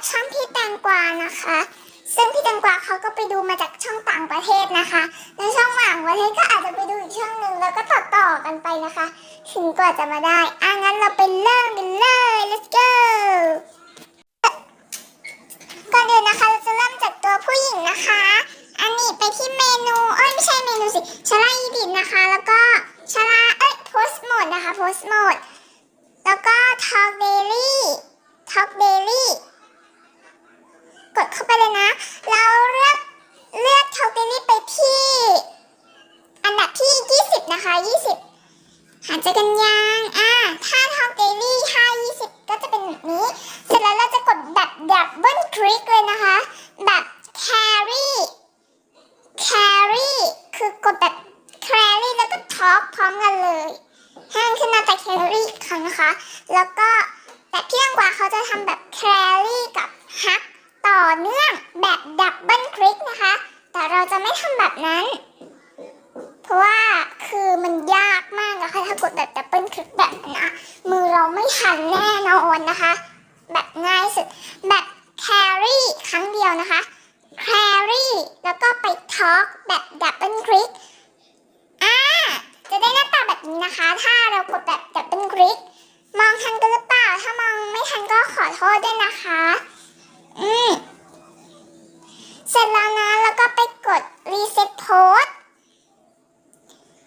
จากช่องพี่แตงกวานะคะ ซึ่งพี่แตงกวาเขาก็ไปดูมาจากช่องต่างประเทศนะคะในช่องต่างประเทศก็อาจจะไปดูอีกช่องหนึ่งแล้วก็ต่อต่อกันไปนะคะ ถึงกว่าจะมาได้อะงั้นเราไปเริ่มกันเลย let's go ก่อนอื่นนะคะเราจะเริ่มจากตัวผู้หญิงนะคะ อันนี้ไปที่เมนูเอ้ยไม่ใช่เมนูสิชาลาอีดิทนะคะ แล้วก็ชาลาเอ้ยโพสโหมดนะคะโพสโหมดแล้วก็ทอ l k เ a ลี่ทอ l k เ a ลี่กดเข้าไปเลยนะ เราเลือกเลือกทอ l k เ a ลี่ไปที่ อันดับที่ 20 นะคะ 20 หางอ่าถ้าทอ l k เ a ลี่ถ้า20 ก็จะเป็นแบบนี้ เสร็จแล้วเราจะกดแบบดับเบิลคลิกเลยนะคะ แบบ carry carry คือกดแบบ carry แล้วก็ talk พร้อมกันเลยให้มันขึ้นมาแต่ carry ครั้งนะคะ แล้วก็แต่เพี่อังกว่าเขาจะทำแบบ carry กับ hug ต่อเนื่องแบบดับเบิลคลิกนะคะ แต่เราจะไม่ทำแบบนั้น เพราะว่าคือมันยากมากนะคะถ้ากดแบบ คลิกแบบนั้นนะมือเราไม่ทันแน่นอนนะคะ แบบง่ายสุด แบบ carry ครั้งเดียวนะคะ carry แล้วก็ไป talk แบบดับเบิลคลิกอ่าจะได้หน้าตาแบบนี้นะคะ ถ้าเรากดแบบดับเบิลคลิกมองทันกันหรือเปล่า ถ้ามองไม่ทันก็ขอโทษด้วยนะคะ อืม เสร็จแล้วนะ แล้วก็ไปกด reset pose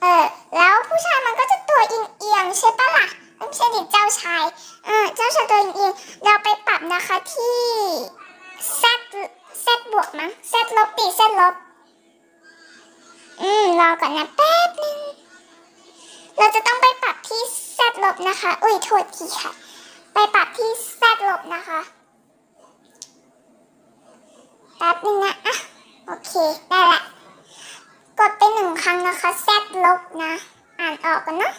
เออ แล้วผู้ชายมันก็จะตัวเอียงๆใช่ปะล่ะไม่ใช่ดิเจ้าชาย เออ เจ้าชายตัวเอียงๆเราไปปรับนะคะที่ z z บวกมั้ง z ลบปี z ลบ อืม รอก่อนนะแป๊บนึง เราจะต้องไปปรับที่ z ลบนะคะ อุ้ยโทษทีค่ะ ไปปรับที่ z ลบนะคะ แป๊บนึงนะ อะ โอเค ได้ละ กดไปหนึ่งครั้งนะคะ z ลบนะ อ่านออกกันเนอะ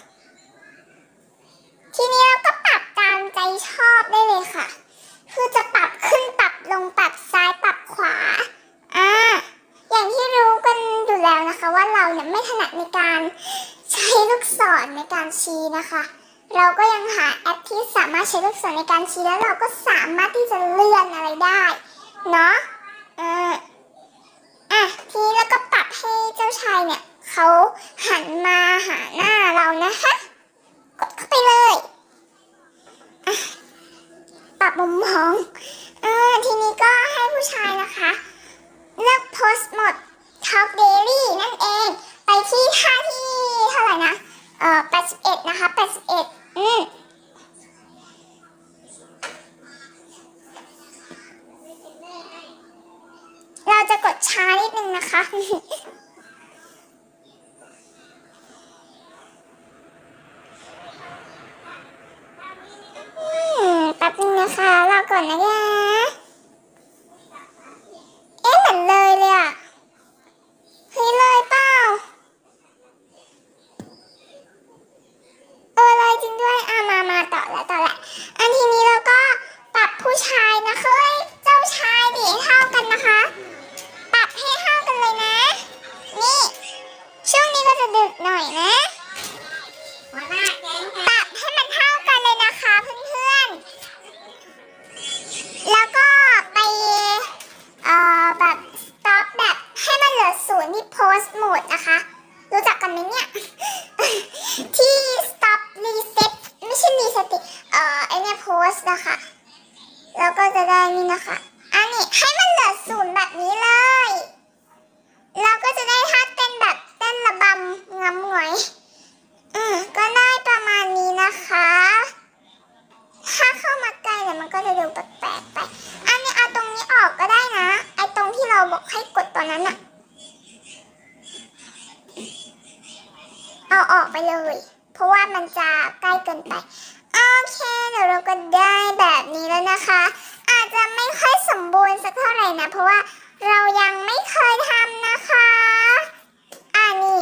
ทีนี้เราก็ปรับตามใจชอบได้เลยค่ะ คือจะปรับขึ้นไป ลงปรับซ้ายปรับขวา อ่า อย่างที่รู้กันอยู่แล้วนะคะว่าเราเนี่ยไม่ถนัดในการใช้ลูกศรในการชี้นะคะ เราก็ยังหาแอปที่สามารถใช้ลูกศรในการชี้แล้วเราก็สามารถที่จะเลื่อนอะไรได้เนาะเอออะทีนี้เราก็ปรับให้เจ้าชายเนี่ยเขาหันมาหาหน้าเรานะคะ กดเข้าไปเลยอะปรับมุมมอง ก็ให้ผู้ชายนะคะ เลือกโพสต์หมด Talk Daily นั่นเอง ไปที่ท่าที่เท่าไหร่นะ เอ่อ81 นะคะ81 ดนะคะ รู้จักกันไหมเนี่ย ที่ stop reset ไม่ใช่ reset ดิเอ่อไอเนี่ย post นะคะ แล้วก็จะได้นี่นะคะ อันนี้ให้มันเหลือศูนย์แบบนี้เลย เราก็จะได้ท่าเต้นแบบเต้นระบำงำหงวย อืมก็ได้ประมาณนี้นะคะ ถ้าเข้ามาใกล้เนี่ยมันก็จะดูแปลกๆไป อันนี้เอาตรงนี้ออกก็ได้นะ ไอตรงที่เราบอกให้กดตอนนั้นอะเอาออกไปเลย เพราะว่า มันจะใกล้เกินไป โอเคเดี๋ยวเราก็ได้แบบนี้แล้วนะคะ อาจจะไม่ค่อยสมบูรณ์สักเท่าไหร่นะ เพราะว่าเรายังไม่เคยทำนะคะอันนี้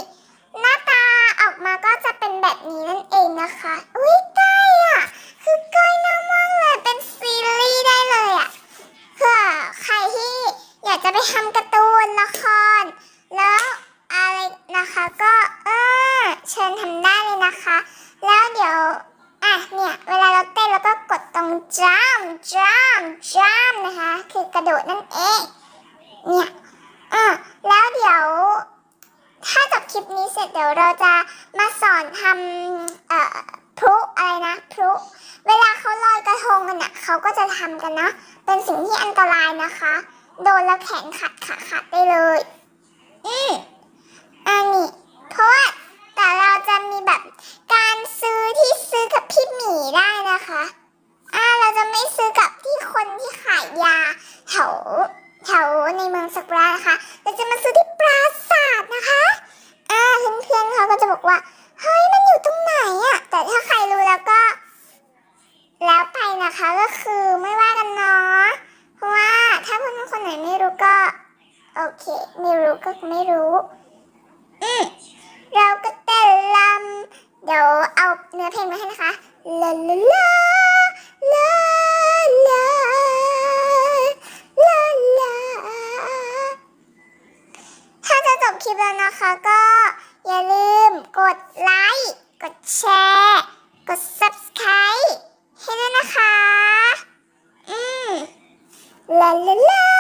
หน้าตาออกมาก็จะเป็นแบบนี้นั่นเองนะคะ อุ้ยใกล้อะ คือใกล้มากมากๆเลย เป็นซีรีส์ได้เลยอะเผื่อใครที่อยากจะไปทำการ์ตูนละคร แล้วอะไรนะคะก็เออเชิญทำได้เลยนะคะ ดี๋ยวอะเนี่ยเวลาเราเต้นแล้วก็กดตรง jump jump jump นะคะ คือกระโดดนั่นเองเนี่ยอะแล้วเดี๋ยว ถ้าจบคลิปนี้เสร็จเดี๋ยวเราจะมาสอนทำเอ่อพลุอะไรนะพลุเวลาเขาลอยกระทงกันน่ะเขาก็จะทำกันนะ เป็นสิ่งที่อันตรายนะคะ โดนแล้วแขนขาดขาขาดได้เลย อืมอันนี้เพราะว่าแต่เราจะมีแบบการซื้อที่ซื้อกับพี่หมีได้นะคะอ่าเราจะไม่ซื้อกับที่คนที่ขายยาแถวแถวในเมืองสักุระ นะคะเราจะมาซื้อที่ปราสาทนะคะ อ่าเพื่อนๆเขาก็จะบอกว่า เฮ้ยมันอยู่ตรงไหนอะแต่ถ้าใครรู้แล้วก็ แล้วไปนะคะก็คือไม่ว่ากันเนาะ เพราะว่าถ้าเพื่อนๆคนไหนไม่รู้ก็ โอเค ไม่รู้ก็ไม่รู้ อืมเราก็เต้นลำเดี๋ยวเอาเนื้อเพลงมาให้นะคะลาลาลาลา 啦啦啦。